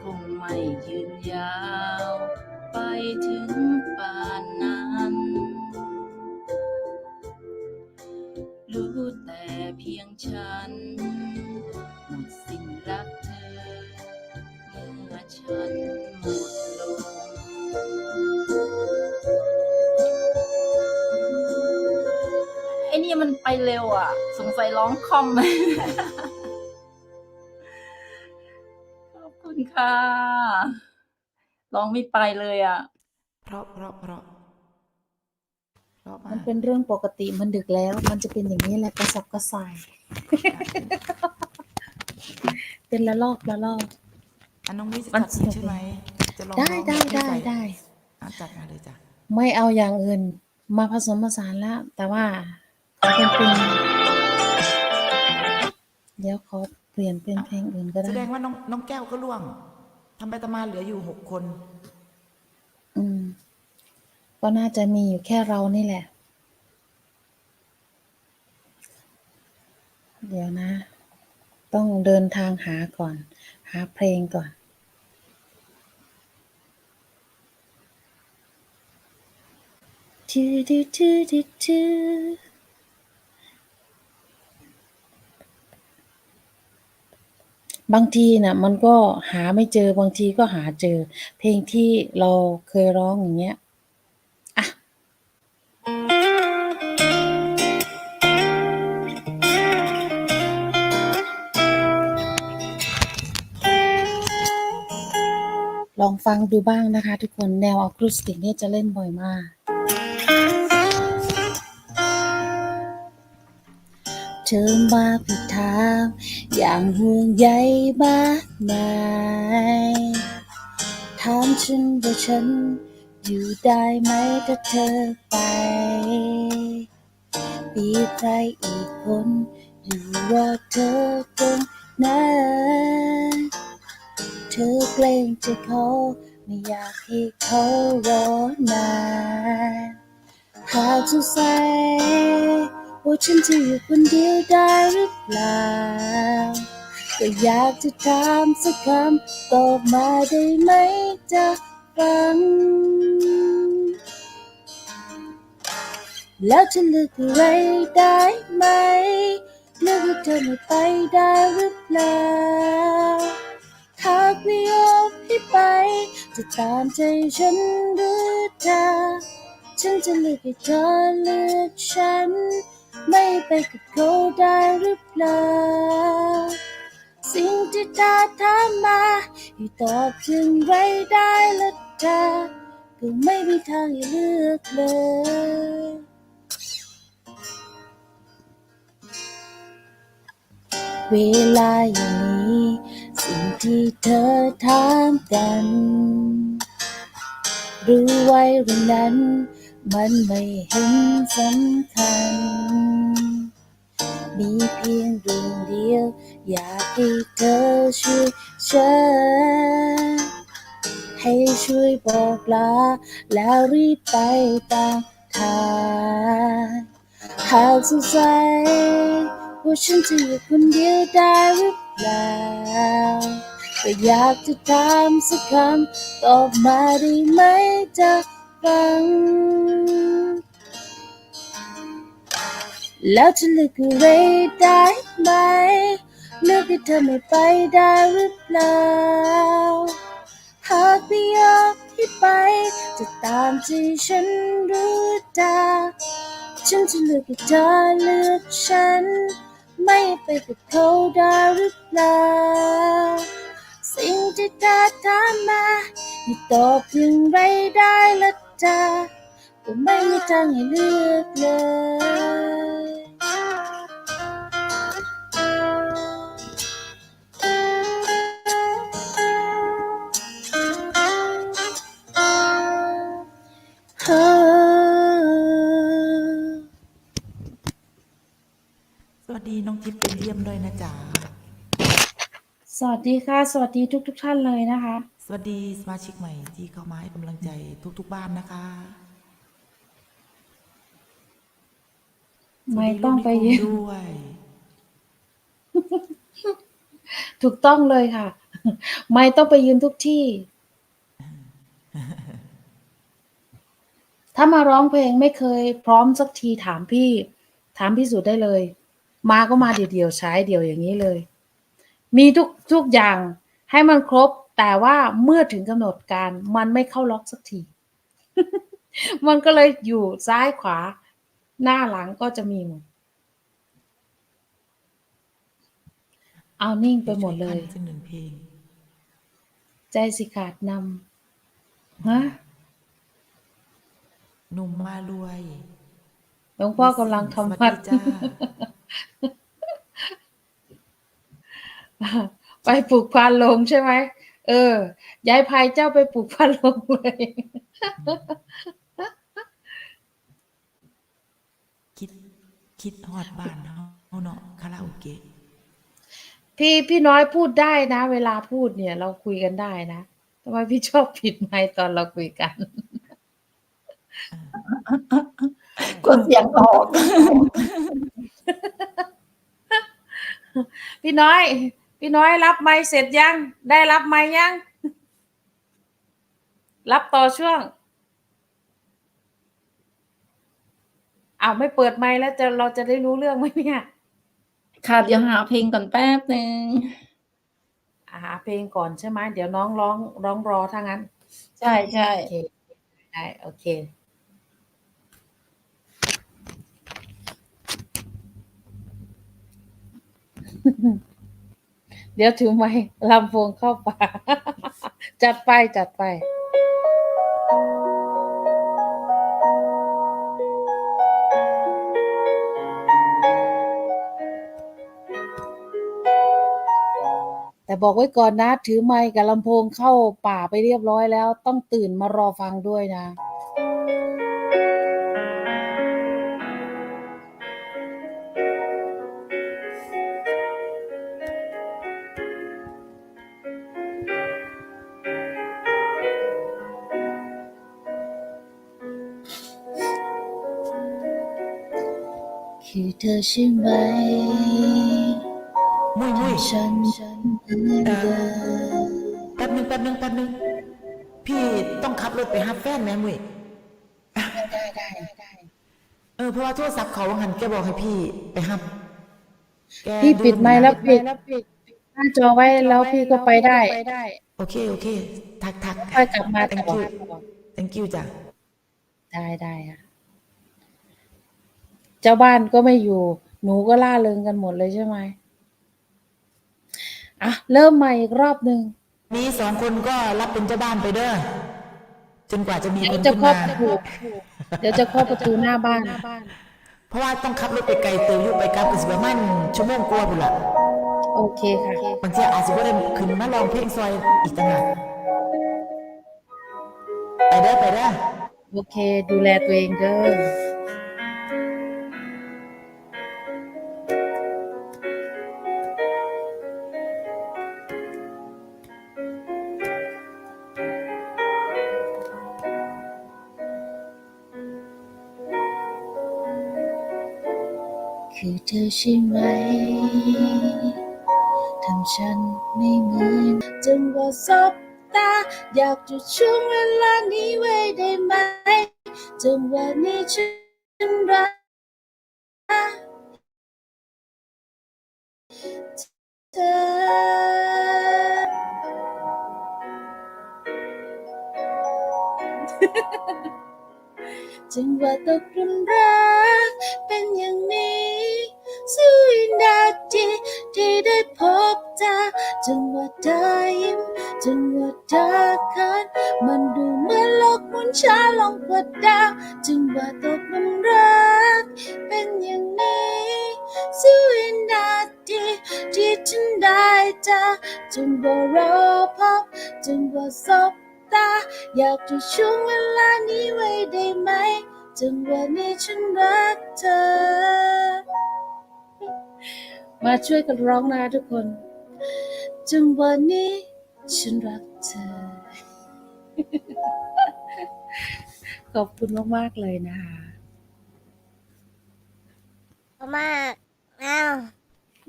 คงไม่ยืนยาว ไปถึงป่านนั้น รู้แต่เพียงฉัน หมดสิ้นรักเธอ เมื่อฉันหมดลมไอ้นี่มันไปเร็วอะ สงสัยร้องคอมข คุณค่ะ ร้องไม่ไปเลยอะเพราะเพราะเพราะเพราะมัมานกเป็นเรื่องปกติมันดึกแล้ว มันจะเป็นอย่างนี้แหละกระสับกระส่าย เป็นละลอกละลอก อันน้องวิจะมัน จัดเองใช่ไหมจะลองได้ร้องได้ให้ได้ใส่ได้ อะจัดมาเลยจ้ะไม่เอาอย่างอื่นมาผสมผสานแล้ว แต่ว่าขอเป็นเพลงเดี๋ยวขอเปลี่ยนเป็นเพลงอื่นก็แสได้ดงว่าน้องน้องแก้วก็ล่วง ทำไปตามมาเหลืออยู่หกคน อืม ก็น่าจะมีอยู่แค่เรานี่แหละ เดี๋ยวนะ ต้องเดินทางหาก่อน หาเพลงก่อนทูทูทูทูทู บางทีน่ะมันก็หาไม่เจอ บางทีก็หาเจอ เพลงที่เราเคยร้อง อย่างเงี้ย อะ ลองฟังดูบ้างนะคะทุกคน แนวอะคูสติกเนี่ยจะเล่นบ่อยมาก เธอมาผิดทางอย่างห่วงใยมากมายถามฉันว่าฉันอยู่ได้ไหมถ้าเธอไป มีใครอีกคนอยู่ว่าเธอตรงนั้นเธอเกรงใจเขาไม่อยากให้เขารอนานหากสงสัย ว่าฉันจะอยู่คนเดียวได้หรือเปล่า ก็อยากจะถามสักคำตอบมาได้ไหมจะฟัง แล้วจะเลือกอะไรได้ไหมเลือกให้เธอไม่ไปได้หรือเปล่าหากไม่ยอมให้ไป จะตามใจฉันหรือเธอฉันจะเลือกให้เธอเลือกฉัน ไม่ไปกับเขาได้หรือเปล่า สิ่งที่เธอถามมาให้ตอบถึงไรได้ละเธอก็ไม่มีทางให้เลือกเลยเวลาอย่างนี้ สิ่งที่เธอถามกัน รู้ไว้เรื่องนั้น มันไม่เห็นสำคัญ มีเพียงเรื่องเดียว อยากให้เธอช่วยฉัน ให้ช่วยบอกลา แล้วรีบไปตามทางหากสงสัยว่าฉันจะอยู่คนเดียวได้หรือเปล่าก็อยากจะถามสักคำตอบมาได้ไหมจ๊ะ ฟัง แล้วจะเลืกอะไรได้ไหมเลืกให้เธอไม่ไปได้หรือเปล่า หากไม่ยอมให้ไป จะตามใจฉันรือเปล่าฉันจะเลือกให้เธอเลือกฉัน ไม่ไปกับเขาได้หรือเปล่า สิ่งที่เธอถามมาให้ตอบถึงไรได้ละ จ้าก็ไม่มีทางให้เลือกเลยเธอสวัสดีน้องทิพย์เป็นเยี่ยมด้วยนะจ๊ะ สวัสดีค่ะ สวัสดีทุกทุกๆท่านเลยนะคะส วัสดีสมาชิกใหม่ที่เข้ามาให้กำลังใจทุก ๆ บ้านนะคะสวัสไม่ดีต้องไปลูกเยนิอะคมด้วย ถูกต้องเลยค่ะ ไม่ต้องไปยืนทุกที่ ถ้ามาร้องเพลงไม่เคยพร้อมสักทีถามพี่ ถามพี่สุดได้เลย มาก็มาเดี่ยวๆใช้เดี่ยวอย่างนี้เลย มีทุกทุกอย่างให้มันครบ แต่ว่าเมื่อถึงกำหนดการมันไม่เข้าล็อกสักที มันก็เลยอยู่ซ้ายขวา หน้าหลังก็จะมีหมดเอานิ่งไปหมดเลยสักหนึ่งเพลงใจสิขาดนำฮะหนุ่มมารวยหลวงพ่อกำลังสวัสทำวัดดีจ้าไปปลูกพันลงใช่ไหม เออย้ายภัยเจ้าไปปลูกพันลงเลย คิดคิดฮอดบ้านเฮาเนาะคาราโอเกะพี่พี่น้อยพูดได้นะ เวลาพูดเนี่ย เราคุยกันได้นะทำไมพี่ชอบผิดไมค์ตอนเราคุยกันกดเสียงออก พี่น้อย พี่น้อยรับไมค์เสร็จยัง ได้รับไมค์ยัง รับต่อช่วงอ้าวไม่เปิดไมค์แล้วจะเราจะได้รู้เรื่องไหมเนี่ยค่ะเดี๋ยวหาเพลงก่อนแป๊บหนึ่งอ่าหาเพลงก่อนใช่ไหมเดี๋ยวน้องร้องร้องรอถ้างั้น ใช่ใช่โอเคได้โอเค เดี๋ยวถือไม้ลำโพงเข้าป่า จัดไปจัดไป แต่บอกไว้ก่อนนะ ถือไมค์กับลำโพงเข้าป่าไปเรียบร้อยแล้ว ต้องตื่นมารอฟังด้วยนะ เธอใช่ไหมมุ้ยมุ้ยฉันฉันเหมือนเดิมแป๊บหนึงแป๊บหนึงแป๊บหนึงพี่ต้องขับรถไปหาแฟนแม่มุ้ยได้ได้ได้เออเพราะว่าโทรศัพท์เขาว่าหันแกบอกให้พี่ไปหับแกพี่ปิดไมค์แล้วนะปิดหน้าจอไว้แล้วพี่ก็ไปได้ โอเคโอเค ทักทักค่อยกลับมา thank ต่อ you thank you จ้ะได้ได้อะ เจ้าบ้านก็ไม่อยู่ หนูก็ล่าเริงกันหมดเลยใช่ไหมอะ เริ่มใหม่อีกรอบหนึ่งมีสองคนก็รับเป็นเจ้าบ้านไปเด้อจนกว่าจะมีเดี๋คยวนจะขึ้นเคาะมาประตูเดี๋ยวจะเคาะประตูหน้าบ้าน เพราะว่าต้องขับรถไปไกลเติมอยู่ไปกลับก็สิประมาณชั่วโมงกว่าพุ่นล่ะโอเคค่ะ บางทีอาจจะบ่ได้ขึ้นมาลองเพลงซอยอีกต่างหากไปเด้อไปเด้อ โอเค ดูแลตัวเองเด้อ ใช่ไหม ทำฉันไม่เหมือนจนว่าสบตา อยากจะช่วงเวลานี้ไว้ได้ไหมจนวันนี้ฉันรักเธอจึงว่าตกหลุมรักเป็นอย่างนี้ ได้พบเธอจึงว่าเธอยิ้มจึงว่าเธอเขินมันดูเหมือนโลกหมุนช้าลงกว่าดาวจึงว่าตกหลุมรัก เป็นอย่างนี้สุวินาทีที่ฉันได้เจอจึงว่ารอพบจึงว่าสบตา อยากจะช่วงเวลานี้ไว้ได้ไหมจังวันนี้ฉันรักเธอ มาช่วยกันร้องนะทุกคน จังวันนี้ฉันรักเธอ ขอบคุณมากๆเลยนะคะมากอ้าว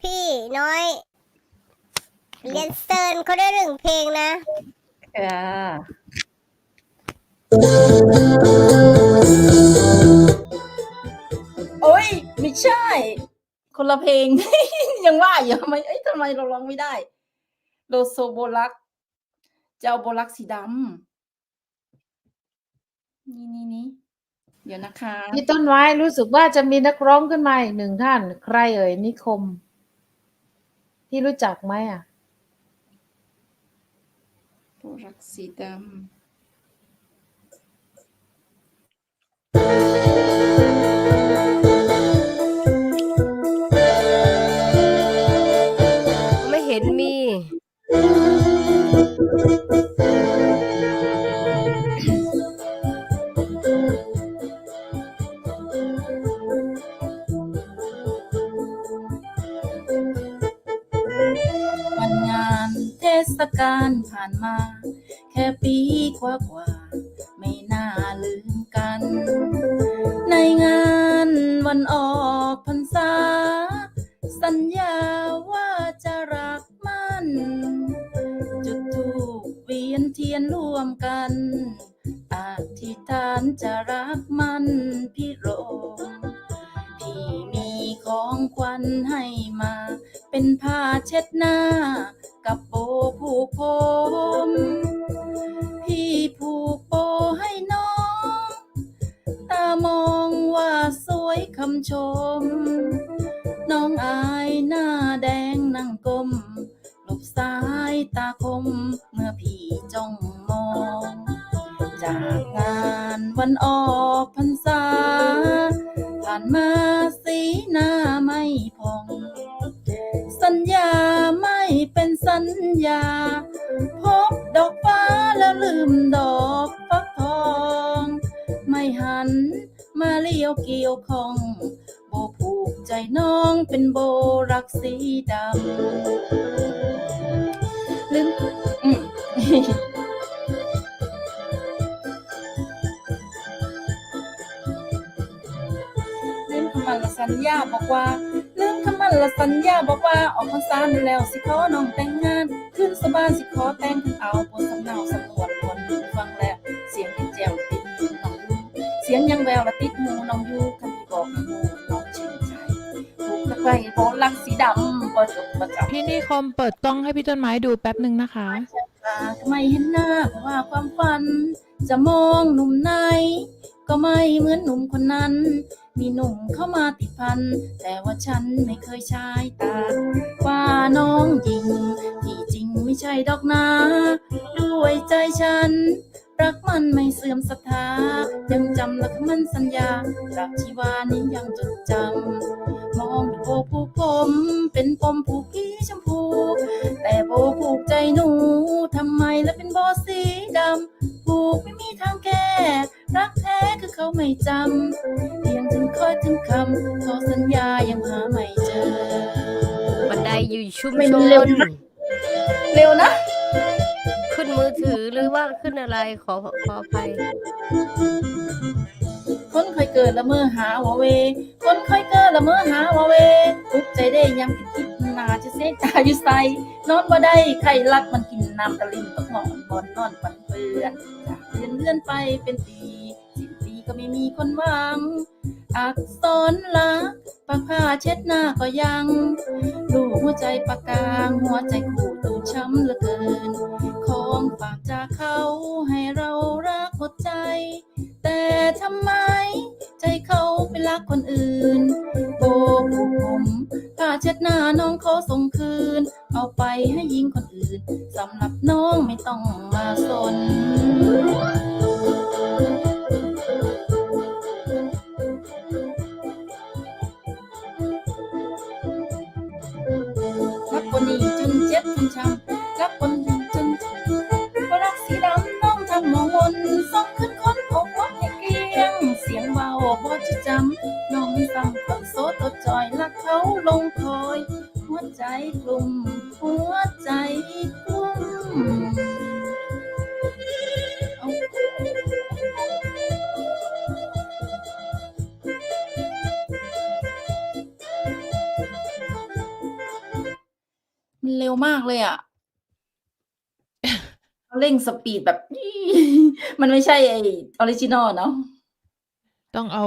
พี่น้อย เรียนเซิร์นเขาได้หนึ่งเพลงนะค่ะโอ้ย ไม่ใช่ คนละเพลง ยังว่าอยู่ทำไมเอ้ยทำไมเราร้องไม่ได้โลโซโบลักเจ้าโบลักสีดำนี่นี่นี่เดี๋ยวนะคะพี่ต้นไม้รู้สึกว่าจะมีนักร้องขึ้นมาอีกหนึ่งท่าน ใครเอ่ยนิคมพี่รู้จักไหมอะโบลักสีดำ ขวัญให้มา เป็นผ้าเช็ดหน้า กับโบผูกผมพี่ผูกโบให้น้อง ตามองว่าสวยคำชม น้องอายหน้าแดงนั่งกลมหลบสายตาคม เมื่อพี่จ้องมอง จากงานวันออกพรรษาานมาสีหน้าไม่พอง สัญญาไม่เป็นสัญญา พบดอกฟ้าแล้วลืมดอกฟักทอง ไม่หันมาเลี้ยวเกี่ยวของโบผูกใจน้องเป็นโบรักสีดำลืม สัญญาบอกว่าลืมคำมันละสัญญาบอกว่าออกพรรษานี่แล้วสิขอน้องแต่งงาน ขึ้นสบานสิขอแต่งขึ้นเอาบนสำเนาสำนวนบนดูฟังแล้วเสียงที่แจวติดหูน้องยูเสียงยังแววละติดหูน้องยูคำที่บอกให้หูน้องชื่นใจถูกตะไคร้โบลักสีดำประจบประจับพี่นิคมเปิดกล้องให้พี่ต้นไม้ดูแป๊บหนึ่งนะคะตาทำไมเห็นหน้าเพราะว่าความฝัน จะมองหนุ่มไหนก็ไม่เหมือนหนุ่มคนนั้น มีหนุ่มเข้ามาติดพัน แต่ว่าฉันไม่เคยใช้ตาว่าน้องหญิง ที่จริงไม่ใช่ดอกนาด้วยใจฉัน รักมันไม่เสื่อมศรัทธา ยังจำหลักมันสัญญารักที่ว่านี้ยังจดจำ มองดูโบผูกผมเป็นปมผูกพี่ชมพู แต่โบผูกใจหนูทำไมและเป็นโบสีดำผูกไม่มีทางแก้รักแท้คือเขาไม่จำเพียง ถึงคอยถึงคำขอสัญญายังหาไม่เจอ บันไดอยู่ชุมไม่ชเร็วน นะ เร็วนะ ขึ้นมือถือหรือว่าขึ้นอะไรขอขออภัยคนเคยเกิดละเมอหาวาเว คนเคยเกิดละเมอหาวาเวทุกใจได้ยังคิดคิดนาจะเสียตาอยู่ใสนอนบ่ได้ใครรักมันกินน้ำตะลิงตกหมอนบอนนอนปันเปื้อนจากเดือนเลื่อนไปเป็นปีสิบปี ก็ไม่มีคนหวัง อักษรลักปากผ้าเช็ดหน้าก็ยัง ลูกหัวใจปากกลางหัวใจขู่ตูช้ำเหลือเกิน ของฝากจากเขาให้เรารักหมดใจ แต่ทำไม ใจเขาไปรักคนอื่นโบผูกผมผ้าเช็ดหน้าน้องเขอส่งคืน เอาไปให้ยิงคนอื่นสำหรับน้องไม่ต้องมาสน ลงคอย หัวใจกลุ่มหัวใจกลุ่มมันเร็วมากเลยอะเขาเร่งสปีดแบบ มันไม่ใช่ไอออริจินอลเนาะต้องเอา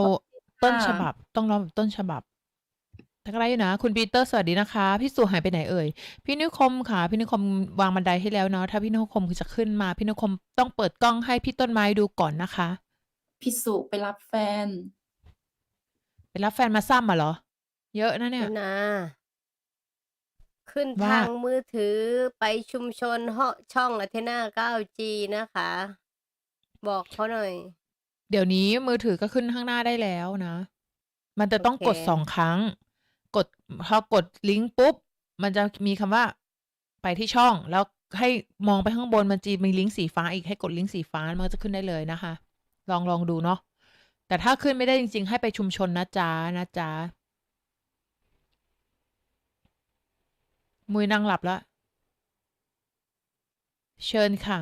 ต้นฉบับ ต้องร้องต้นฉบับ ทักไรอยู่นะ คุณปีเตอร์สวัสดีนะคะ พี่สุหายไปไหนเอ่ย พี่นิคมค่ะ พี่นิคมวางบันไดให้แล้วเนาะ ถ้าพี่นิคมคือจะขึ้นมา พี่นิคมต้องเปิดกล้องให้พี่ต้นไม้ดูก่อนนะคะ พี่สุไปรับแฟน ไปรับแฟนมาซ้ำมาเหรอ เยอะนะเนี่ย นะ ขึ้นว่า ทางมือถือไปชุมชนเหาะช่องอเทนา 9G นะคะ บอกเขาหน่อย เดี๋ยวนี้มือถือก็ขึ้นข้างหน้าได้แล้วนะ มันจะต้องกดโอเค สองครั้ง กดพอกดลิงก์ปุ๊บ มันจะมีคำว่าไปที่ช่อง แล้วให้มองไปข้างบนมันจะมีลิงก์สีฟ้าอีกให้กดลิงก์สีฟ้ามันจะขึ้นได้เลยนะคะ ลองลองดูเนาะแต่ถ้าขึ้นไม่ได้จริง ๆ ให้ไปชุมชนนะจ๊ะนะจ๊ะมุยนั่งหลับแล้ว เชิญค่ะ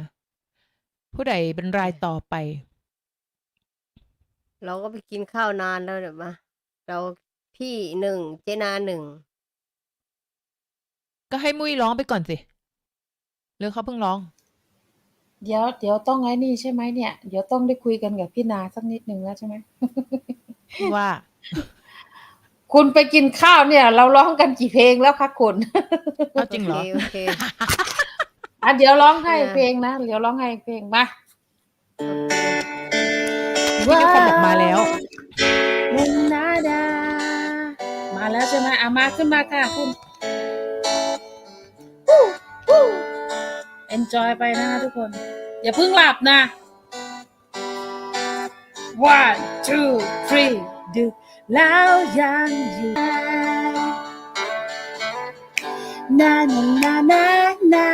ผู้ใดเป็นรายต่อไป เราก็ไปกินข้าวนานแล้วเดี๋ยวมา เรา พี่หนึ่งเจนาหนึ่งก็ให้มุ้ยร้องไปก่อนสิหรือเขาเพิ่งร้อง เดี๋ยวเดี๋ยวต้องไอ้นี่ใช่ไหมเนี่ย เดี๋ยวต้องได้คุยกันกับพี่นาสักนิดหนึ่งแล้วใช่ไหม ว่า คุณไปกินข้าวเนี่ย เราร้องกันกี่เพลงแล้วคะคุณ เอาจริงเหรอ โอเคอะเดี๋ยวร้องให้เออเพลงนะ เดี๋ยวร้องให้เพลงมาพี่นิคมบอกมาแล้วมุนนาดามา แล้วใช่ไหมอะมาขึ้นมาค่ะคุณ enjoy ไปนะคะทุกคน อย่าเพิ่งหลับนะ one two three ดึกแล้วยังอยู่นานานานานา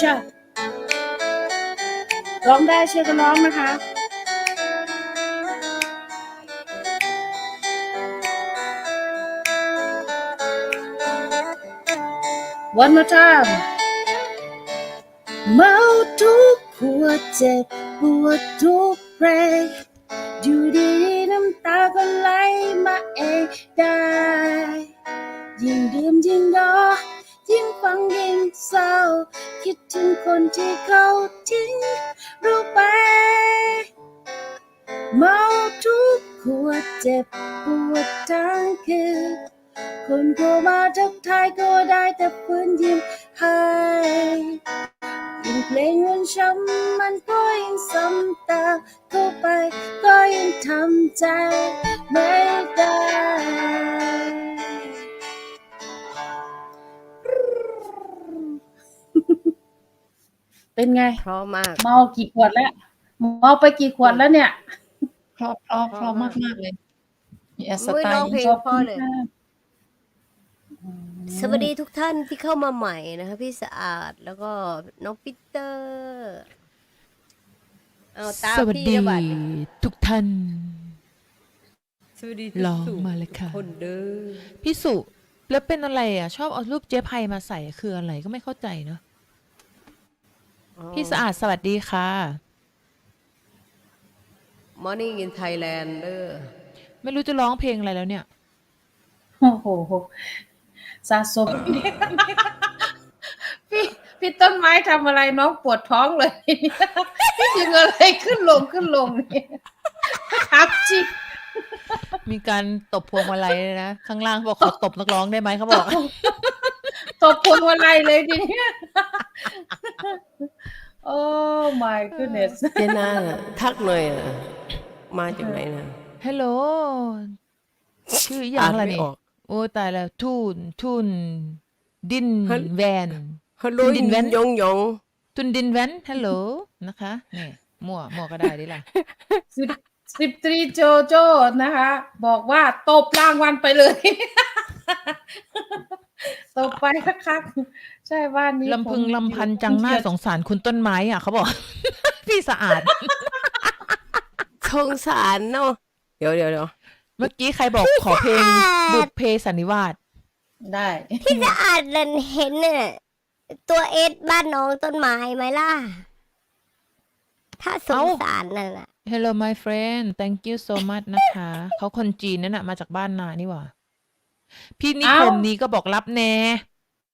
ชอบร้องได้เช่วยกันร้องนะคะ One more time เมาทุกหัวเจ็บปวดทุกเพลงอยู่ดีน้ำตาก็ไหลมาเองได้ ยิ่งดื่มยิ่งรอยิ่งฟังยิ่ง เศร้า คิดถึงคนที่เขาทิ้งรู้ไป เมาทุกหัวเจ็บปวดทั้งคืนคนก็มาทักทายก็ได้แต่ฟื้นยิ้มให้ยิ่งเพลงมันช้ำมันก็ยิ่งซ้ำตาเข้าไป ก็ยังทำใจไม่ได้ เป็นไง เพราะมาก เมากี่ขวดแล้ว เมาไปกี่ขวดแล้วเนี่ย เพราะเพราะเพราะมากมากๆเลยมีแอสมุ้ยไตร้องล์เพลงขอบพ่อคุณเลยค่ะสวัสดีทุกท่านที่เข้ามาใหม่นะคะพี่สะอาดแล้วก็น้องปีเตอร์เอาตาสวัสพี่ดีระบาดทุกท่านสวัสดีร้องมาเลยค่ะคนเด้อพี่สุแล้วเป็นอะไรอะ ชอบเอารูปเจ๊ไพมาใส่คืออะไรก็ไม่เข้าใจเนอะ พี่สะอาดสวัสดีค่ะมอร์นิ่งอินไทยแลนด์เด้อไม่รู้จะร้องเพลงอะไรแล้วเนี่ย โอ้โหสะสม พี่พี่ต้นไม้ทำอะไรน้องปวดท้องเลยพี่ดึงอะไรขึ้นลงขึ้นลงเนี่ยครับจิกมีการตบพวงมาลัยเลยนะ ข้างล่างเขาบอกขอตบนักร้องได้ไหมเขาบอก ตบพวงมาลัยเลยทีเนี้ยโอ้ my goodness เจน่าทักหน่อยอะมาจากไหนนะฮัลโหลชื่ออหย่างไรอ่านไม่นี่ออกโอ้ตายแล้วทุนทุนดินฮัลแวน ฮัลโหลดินแว้นยงยงทุนดินแวนฮัลโหลนะคะนี่มั่วมั่วก็ได้ดิล่ะสิบสิบตรีโจโจนะคะ บอกว่าตบรางวัลไปเลย ตบไปคักๆใช่บ้านนี้ลำพึงลำพันจังหน้าสงสารคุณต้นไม้อะเขาบอก พี่สะอาดสงสารเนาะเดี๋ยวเดี๋ยวเดี๋ยวเมื่อกี้ใครบอกขอเพลงบุพเพสันิวาสได้พี่สะอาดเรนเห็นเนี่ยตัวเอสบ้านน้องต้นไม้ไหมล่ะ ถ้าสงสารนั่นแหละ Hello my friend thank you so much นะคะ เขาคนจีนนั่นน่ะ มาจากบ้านนานี่หว่า พี่นิคมนี้ก็บอกรับแน่